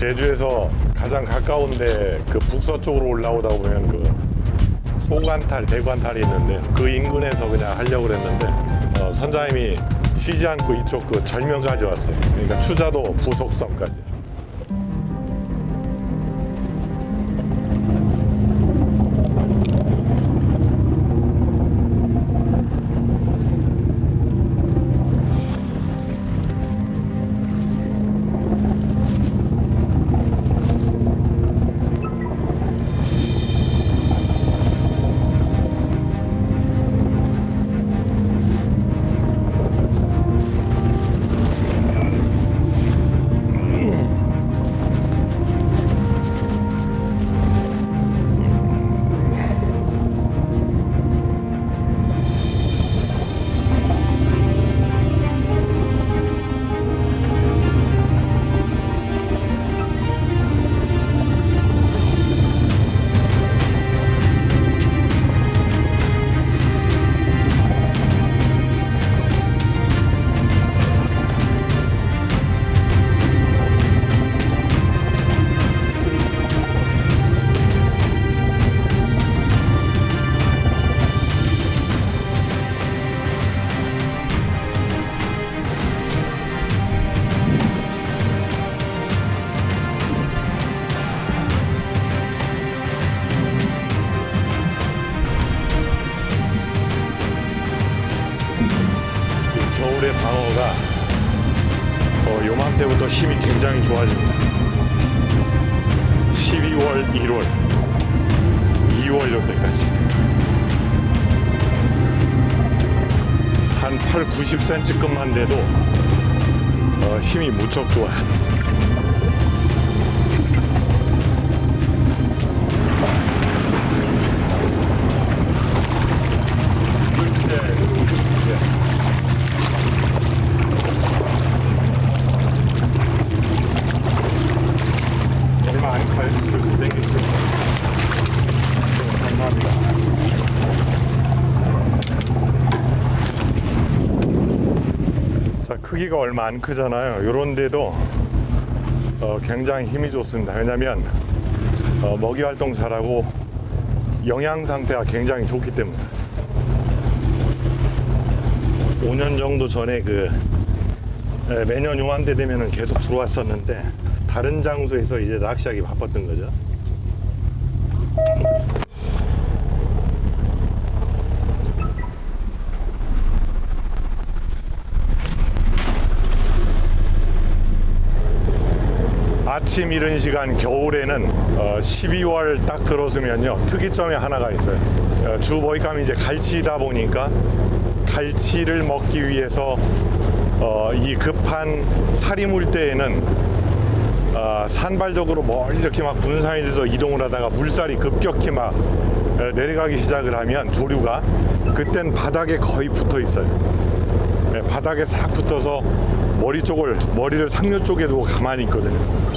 제주에서 가장 가까운데 그 북서쪽으로 올라오다 보면 그 소관탈, 대관탈이 있는데 그 인근에서 그냥 하려고 그랬는데 어, 선장님이 쉬지 않고 이쪽 그 절면까지 왔어요. 그러니까 추자도 부속섬까지. 때부터 힘이 굉장히 좋아집니다. 12월, 1월, 2월 이럴 때까지 한 8, 90cm급만 돼도 어, 힘이 무척 좋아요. 크기가 얼마 안 크잖아요. 요런데도 어, 굉장히 힘이 좋습니다. 왜냐면 어, 먹이 활동 잘하고 영양 상태가 굉장히 좋기 때문에. 5년 정도 전에 그 예, 매년 요맘때 되면은 계속 들어왔었는데 다른 장소에서 이제 낚시하기 바빴던 거죠. 아침 이른 시간 겨울에는 어, 12월 딱 들어서면요 특이점이 하나가 있어요. 어, 주 먹잇감이 이제 갈치다 보니까 갈치를 먹기 위해서 어, 이 급한 살이 물 때에는 어, 산발적으로 멀리 이렇게 막 돼서 이동을 하다가 물살이 급격히 막 어, 내려가기 시작을 하면 조류가 그땐 바닥에 거의 붙어 있어요. 예, 바닥에 싹 붙어서 머리 쪽을 머리를 상류 쪽에 두고 가만히 있거든요.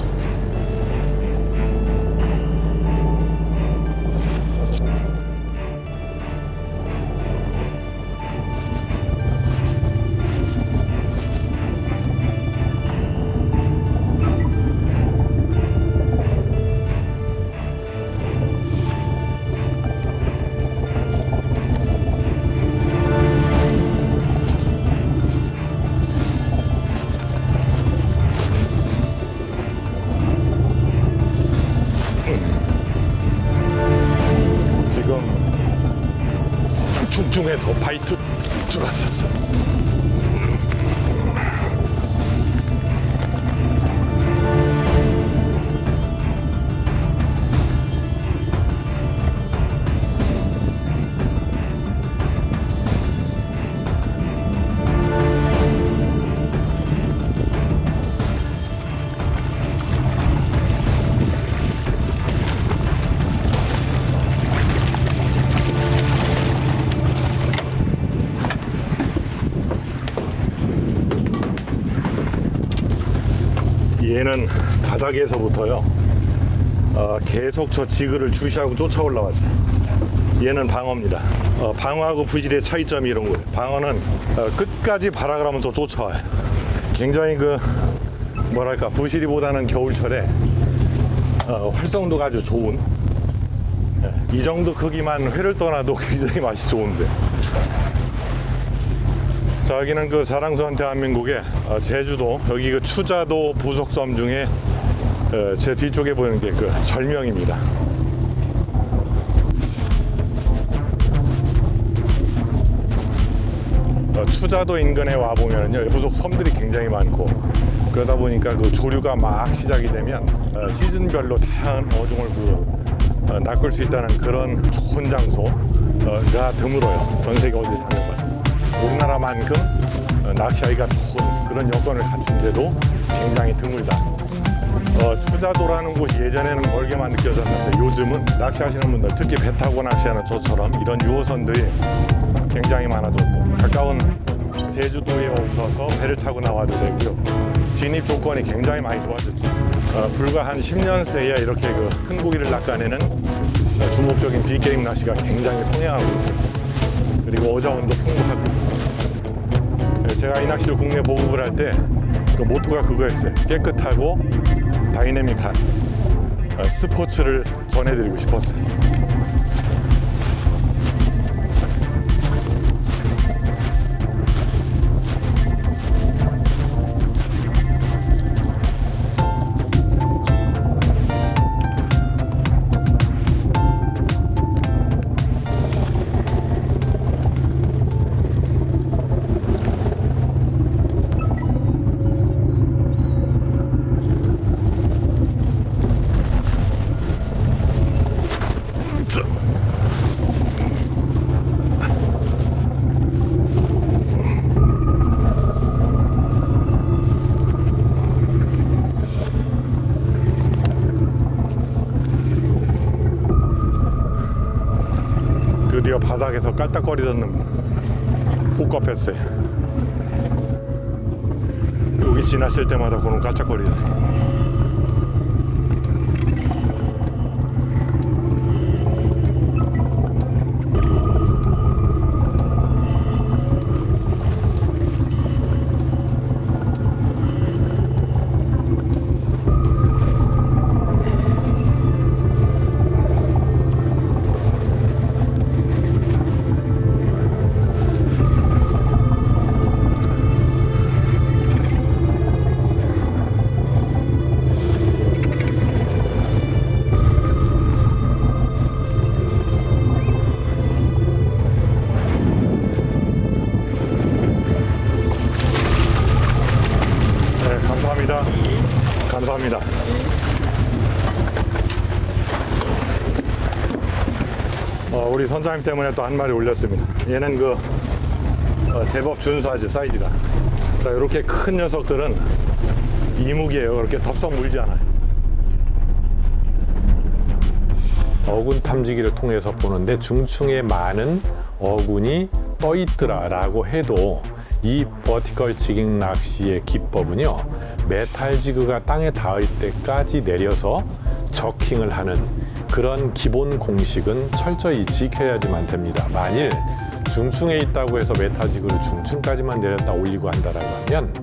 중중에서 바이트 들어왔었어. 얘는 바닥에서부터요. 어, 계속 저 지그를 주시하고 쫓아 올라왔어요. 얘는 방어입니다. 어, 방어하고 부실의 차이점이 이런 거예요. 방어는 어, 끝까지 발악을 하면서 쫓아와요. 굉장히 그 뭐랄까 부실이보다는 겨울철에 어, 활성도가 아주 좋은. 예, 이 정도 크기만 회를 떠나도 굉장히 맛이 좋은데 자 여기는 그 자랑스러운 대한민국의 어, 제주도 여기 그 추자도 부속섬 중에 어, 제 뒤쪽에 보이는 게 그 절명입니다. 어, 추자도 인근에 와 보면요 부속 섬들이 굉장히 많고 그러다 보니까 그 조류가 막 시작이 되면 어, 시즌별로 다양한 어종을 그 어, 낚을 수 있다는 그런 좋은 장소가 드물어요 전 세계 어디 사는 건 우리나라만큼 어, 낚시하기가 좋은 그런 여건을 갖춘데도 굉장히 드물다. 어, 추자도라는 곳이 예전에는 멀게만 느껴졌는데 요즘은 낚시하시는 분들 특히 배 타고 낚시하는 저처럼 이런 유호선들이 굉장히 많아졌고 가까운 제주도에 오셔서 배를 타고 나와도 되고요. 진입 조건이 굉장히 많이 좋아졌죠. 어, 불과 한 10년 새에 이렇게 그 큰 고기를 낚아내는 어, 주목적인 비게임 낚시가 굉장히 성행하고 있습니다. 그리고 어자원도 풍부하고 네, 제가 이 낚시를 국내 보급을 할 때 그 모토가 그거였어요. 깨끗하고 다이내믹한 어, 스포츠를 전해드리고 싶었어요. 자. 드디어 바닥에서 깔딱거리던 놈 훅겁했어요. 여기 지났을 때마다 그런 깔짝거리더라 선장님 때문에 또 한 마리 올렸습니다. 얘는 그 어, 제법 준수하죠 사이즈가. 자 이렇게 큰 녀석들은 이묵이에요. 그렇게 덥석 물지 않아요. 어군 탐지기를 통해서 보는데 중층에 많은 어군이 떠 있더라라고 해도 이 버티컬 지깅 낚시의 기법은요 메탈 지그가 땅에 닿을 때까지 내려서 저킹을 하는 그런 기본 공식은 철저히 지켜야지만 됩니다. 만일 중층에 있다고 해서 메탈 지그를 중층까지만 내렸다 올리고 한다라고 하면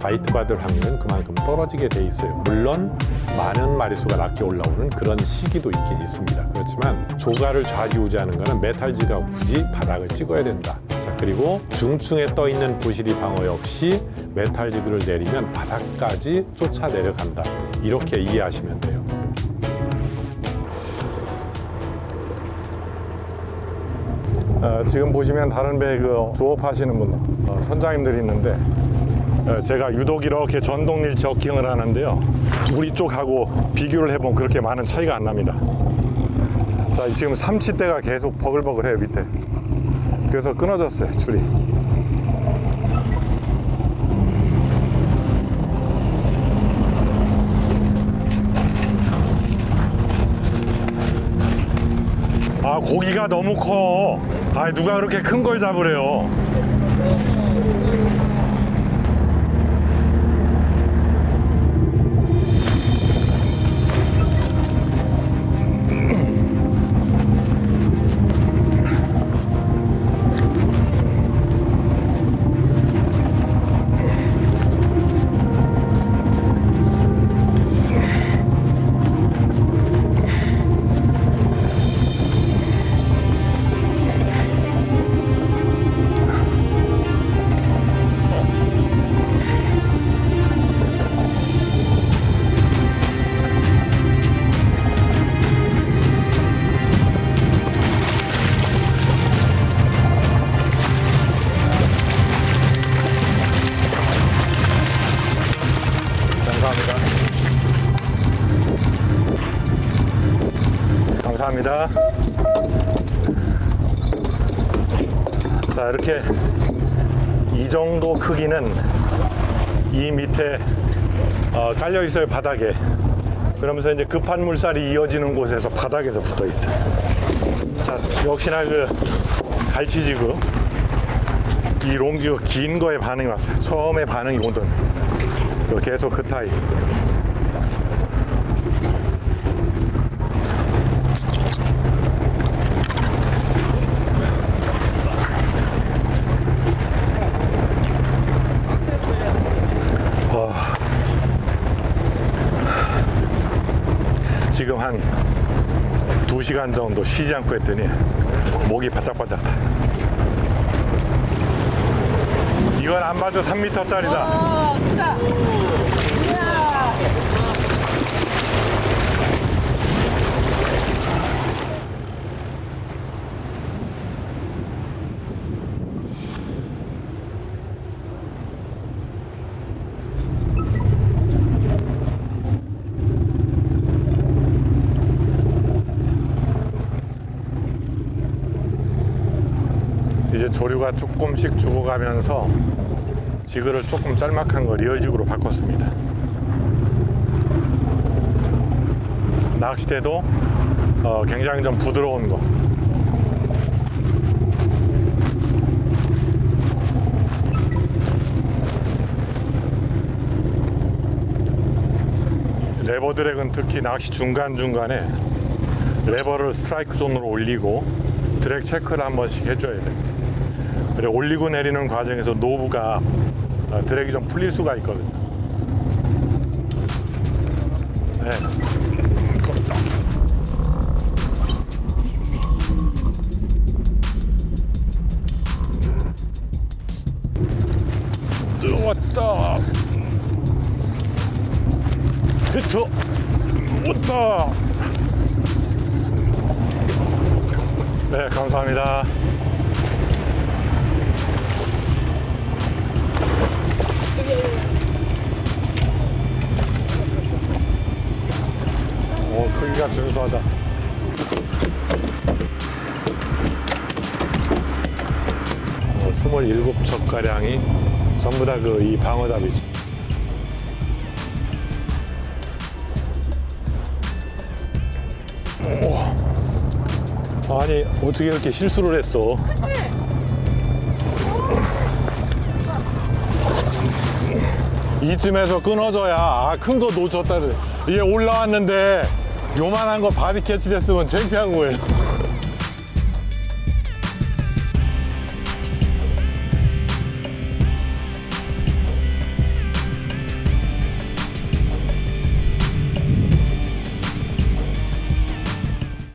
바이트 받을 확률은 그만큼 떨어지게 돼 있어요. 물론 많은 마리수가 낮게 올라오는 그런 시기도 있긴 있습니다. 그렇지만 조가를 좌지우지하는 것은 메탈지가 굳이 바닥을 찍어야 된다. 자 그리고 중층에 떠 있는 부시리 방어 역시 메탈지그를 내리면 바닥까지 쫓아 내려간다. 이렇게 이해하시면 돼요. 어, 지금 보시면 다른 배그 조업하시는 분 어, 선장님들이 있는데 어, 제가 유독 이렇게 전동릴 저킹을 하는데요. 우리 쪽하고 비교를 해보면 그렇게 많은 차이가 안 납니다. 자 지금 삼치대가 계속 버글버글해요 밑에. 그래서 끊어졌어요 줄이. 아 고기가 너무 커. 아 누가 그렇게 큰 걸 잡으래요. 감사합니다. 자, 이렇게 이 정도 크기는 이 밑에 어, 깔려 있어요, 바닥에. 그러면서 이제 급한 물살이 이어지는 곳에서 바닥에서 붙어 있어요. 자, 역시나 그 갈치지구 이 롱기가 긴 거에 반응이 왔어요. 처음에 반응이 오던 그 계속 그 타입. 지금 한 2시간 정도 쉬지 않고 했더니 목이 바짝바짝 타. 이건 안 봐도 3m짜리다. 어, 크다. 조류가 조금씩 죽어가면서 지그를 조금 짤막한 거 리얼지그로 바꿨습니다. 낚싯대도 어, 굉장히 좀 부드러운 거. 레버 드랙은 특히 낚시 중간중간에 레버를 스트라이크 존으로 올리고 드랙 체크를 한 번씩 해줘야 돼. 그래 올리고 내리는 과정에서 노브가 어, 드랙이 좀 풀릴 수가 있거든요. 네. 오, 크기가 준수하다. 어, 27척 가량이 전부 다 그 이 방어잡이지. 오. 아니 어떻게 이렇게 실수를 했어? 이쯤에서 끊어져야 아, 큰 거 놓쳤다. 얘 올라왔는데 요만한 거 바디 캐치 됐으면 창피한 거예요.